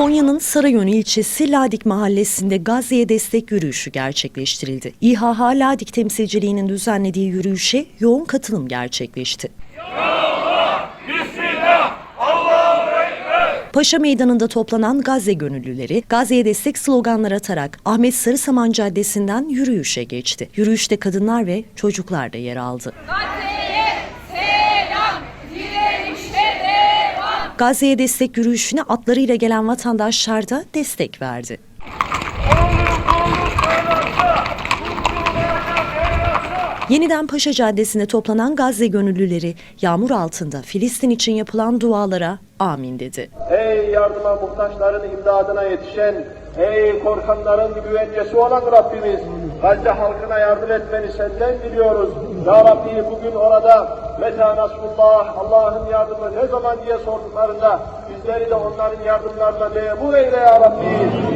Konya'nın Sarayönü ilçesi Ladik mahallesinde Gazze'ye destek yürüyüşü gerçekleştirildi. İHH Ladik temsilciliğinin düzenlediği yürüyüşe yoğun katılım gerçekleşti. Paşa Meydanı'nda toplanan Gazze gönüllüleri Gazze'ye destek sloganlar atarak Ahmet Sarısaman Caddesi'nden yürüyüşe geçti. Yürüyüşte kadınlar ve çocuklar da yer aldı. Gazze'ye Gazze'ye destek yürüyüşüne atlarıyla gelen vatandaşlar da destek verdi. Yeniden Paşa Caddesi'nde toplanan Gazze gönüllüleri yağmur altında Filistin için yapılan dualara amin dedi. Ey yardıma muhtaçların imdadına yetişen, ey korkanların güvencesi olan Rabbimiz, Gazze halkına yardım etmeni senden diliyoruz. Ya Rabbi bugün orada Meta Nasrullah, Allah'ın yardımı ne zaman diye sorduklarında bizleri de onların yardımlarına memur eyle Ya Rabbi.